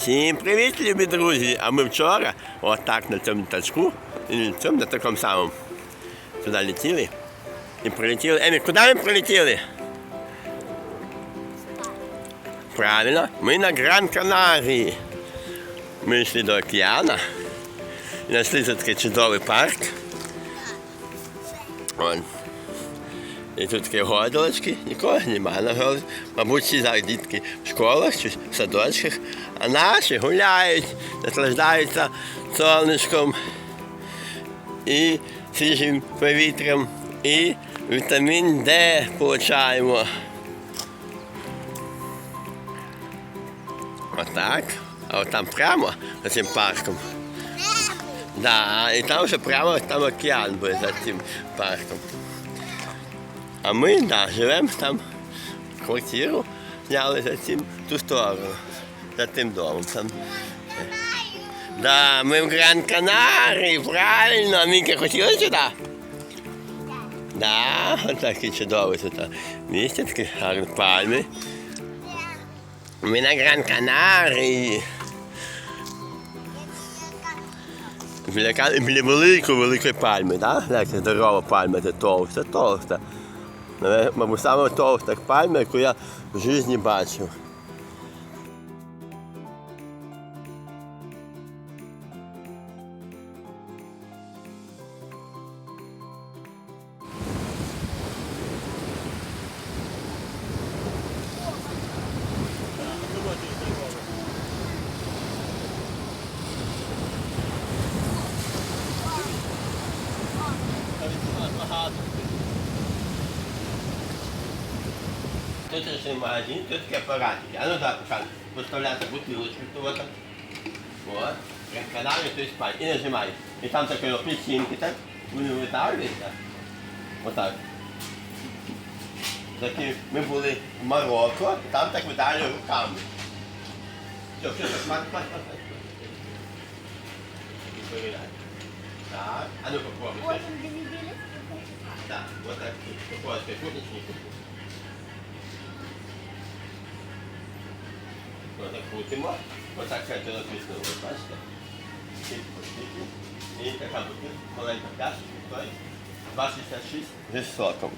Всім привіт, любі друзі! А ми вчора, отак на цьому тачку, на такому самому, туди летіли і прилетіли. Емі, куди ми прилетіли? Правильно, ми на Гран Канарії. Ми йшли до океану і знайшли тут такий чудовий парк. Вон. І тут такі гойдалочки, нікого немає на гойдалці. Мабуть, всі зараз дітки в школах чи в садочках, а наші гуляють, наслаждаються сонечком і свіжим повітрям, і вітамін Д получаємо. Отак. А от там прямо за цим парком. Да, і там вже прямо там океан буде за цим парком. А ми да, живемо там квартиру, зняли за цим ту сторону, за тим домом. Да, ми в Гран Канарі, правильно, Мінка хотіла сюди? Да, отакі чудові тут місце, такі гарні пальми. Ми на Гран Канарії. Біля, біля великої великої пальми, так? Да? Здорова пальма, це товста, товста. Мабуть, саме товста пальма, яку я в житті бачив. Тут магазин, тут такі апаратики. А ну так, Хан, поставляти бутилочку тут. так. От. Каналі то спать. І нажимай. І там такі апельсинки, так? Вони витягуються. Отак. Такі, ми були в Марокко, там так видали руками. Все, все, так, мат, мат, мат, мат. Перевіряй. Так, а ну попробуй. Потім. Так, вот так. Попробуй, куточник. Отак крутимо. Отак це натиснули, бачите? І така буде маленька пляшечка, стоїть. 2,66 зі соком.